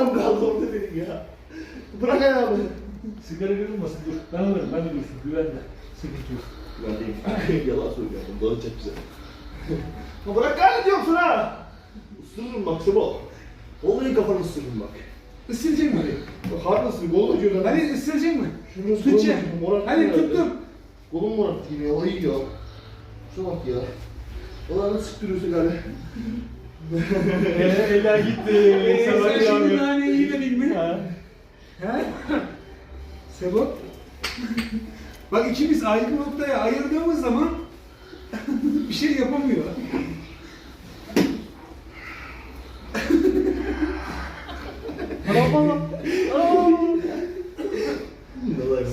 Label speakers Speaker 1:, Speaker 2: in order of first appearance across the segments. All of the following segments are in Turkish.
Speaker 1: ayağım kaldı orada benim ya. Bırak ayağımı.
Speaker 2: Sigara görünmesin dur. Ben alırım ben de dursun güvenle. Sıkıntı yok.
Speaker 1: Ben deyim. Yalan söylüyorum. Çok güzel. Ya bırak gayret diyorum sana. Isırırım bak Sebo. Vallahi kafanı ısırırım bak.
Speaker 3: Isıracak mı?
Speaker 1: Bak haklısın. Kolum acıyor lan.
Speaker 3: Hani ısıracak mı?
Speaker 1: Şunu
Speaker 3: Tutacak. Hani tuttum.
Speaker 1: Kolum morat yine. Vallahi ya. Şuna bak ya. Vallahi nasıl sıktırıyorsun galiba.
Speaker 2: Eee eller gitti.
Speaker 3: Ee,
Speaker 2: Sabah
Speaker 3: sen şimdi
Speaker 2: yağmur.
Speaker 3: naneyi yemedin mi?
Speaker 2: Ha.
Speaker 3: He? Sebep? Bak ikimiz ayrı noktaya ayırdığımız zaman bir şey yapamıyor.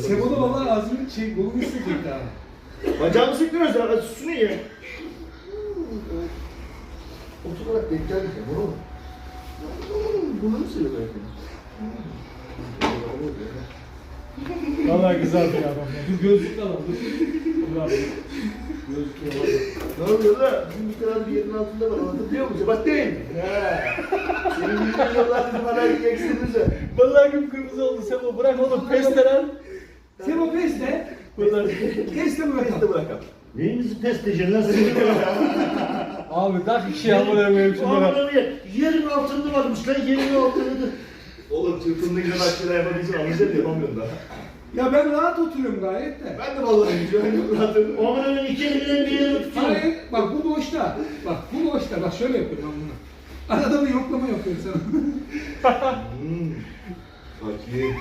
Speaker 3: Sebolu valla ağzını şey kolunu sıkacak daha.
Speaker 1: Bacağımı sıktırıyorsun ya. Susunu ye. Oturarak denk geldik ya. Bunu mu? Bunu mu seviyorsun?
Speaker 2: Vallahi güzel bir adam. Dur. Dur abi. Gözlükle alalım.
Speaker 1: Ne oluyor da? Bizim bir kadar bir yerin altında var. Anlatabiliyor musun? Bak değil. He. Senin bildiğin yollar bizim hala eksenimize.
Speaker 2: Vallahi kıpkırmızı oldu Sebo. Bırak oğlum pestelen.
Speaker 3: Sebo peste.
Speaker 2: Bunlar.
Speaker 3: Peste
Speaker 1: Biz
Speaker 3: bırakalım.
Speaker 1: de bırakalım.
Speaker 4: Neyinizi test edeceksin lan?
Speaker 2: Abi tak bir şey amına koyayım şunlara.
Speaker 4: Oğlum ya, yerin altında varmış lan yerin altında.
Speaker 1: Oğlum çırpındığı kadar şeyler yapabileceğim. Anlayacağım yapamıyorum daha.
Speaker 3: Ya ben rahat oturuyorum gayet de.
Speaker 1: Ben de vallahi yok rahatım.
Speaker 4: Oğlum öyle iki elinden bir yere tutuyorsun.
Speaker 3: Hayır, bak bu boşta. Bak bu boşta. Bak şöyle yapıyorum ben bunu. Arada bir yoklama yapıyorum sana.
Speaker 1: Hmm. Bakayım.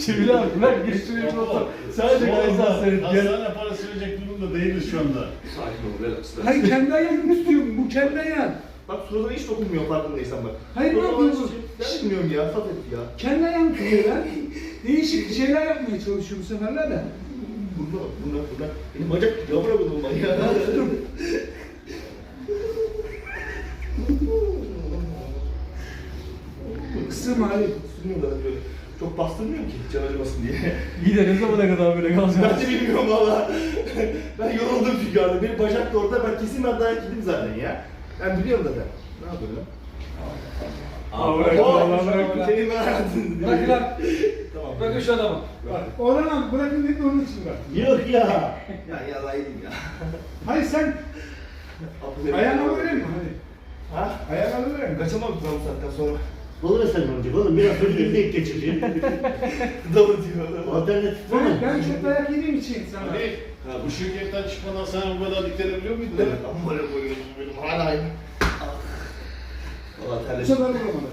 Speaker 2: Çivili abi bırak geçireyim fotoğraf. Sadece kaysan seyret. Gel.
Speaker 4: Hastane parası verecek durumda değiliz şu anda.
Speaker 1: Sakin ol, relax. relax.
Speaker 3: Hayır kendi ayağımı tutuyorum. Bu kendi ayağım.
Speaker 1: Bak suratına hiç dokunmuyor farkındaysan bak.
Speaker 3: Hayır, ne yapıyorsun?
Speaker 1: hiç- Ben bilmiyorum ya, saf et ya.
Speaker 3: Kendi ayağımı tutuyor ben. Değişik şeyler yapmaya çalışıyorum bu seferler de.
Speaker 1: Buna bak, buna, buna. Benim bacak yavra buldum ben ya.
Speaker 3: Ali.
Speaker 1: Sürmüyor da böyle. Çok bastırmıyorum ki can acımasın diye.
Speaker 2: İyi de ne zamana kadar böyle kalacak?
Speaker 1: ben de bilmiyorum valla. ben yoruldum çünkü abi. Benim bacak da orada. Ben kesin ben daha yedim zaten ya. Ben biliyorum zaten. Ne yapıyorum?
Speaker 2: Aa, bırak,
Speaker 1: Oh,
Speaker 2: bırak, bırak.
Speaker 1: Senin ben hayatın.
Speaker 3: Bırak lan.
Speaker 1: Tamam.
Speaker 2: Bırakın şu adamı.
Speaker 3: Orhan abi bırakın dedi onun için bak.
Speaker 4: Yok ya.
Speaker 1: Ya ya yedim ya.
Speaker 3: Hayır sen alır mı? Hadi.
Speaker 1: Ha?
Speaker 3: Ayağını alır mı?
Speaker 1: Kaçamam bu saatten sonra.
Speaker 4: Olur efendim olacak oğlum biraz sözünü denk geçeceğim.
Speaker 1: Doğru diyor.
Speaker 4: Alternatif var
Speaker 3: Ben,
Speaker 4: mı?
Speaker 3: ben çok dayak yediğim için sana.
Speaker 5: Ali, ha, bu şirketten çıkmadan sen bu kadar dikkat edebiliyor muydun?
Speaker 1: Evet, amma böyle boyunum benim hala aynı. Ah. Valla
Speaker 3: Bu
Speaker 1: terleştim.
Speaker 3: sefer vuramadım.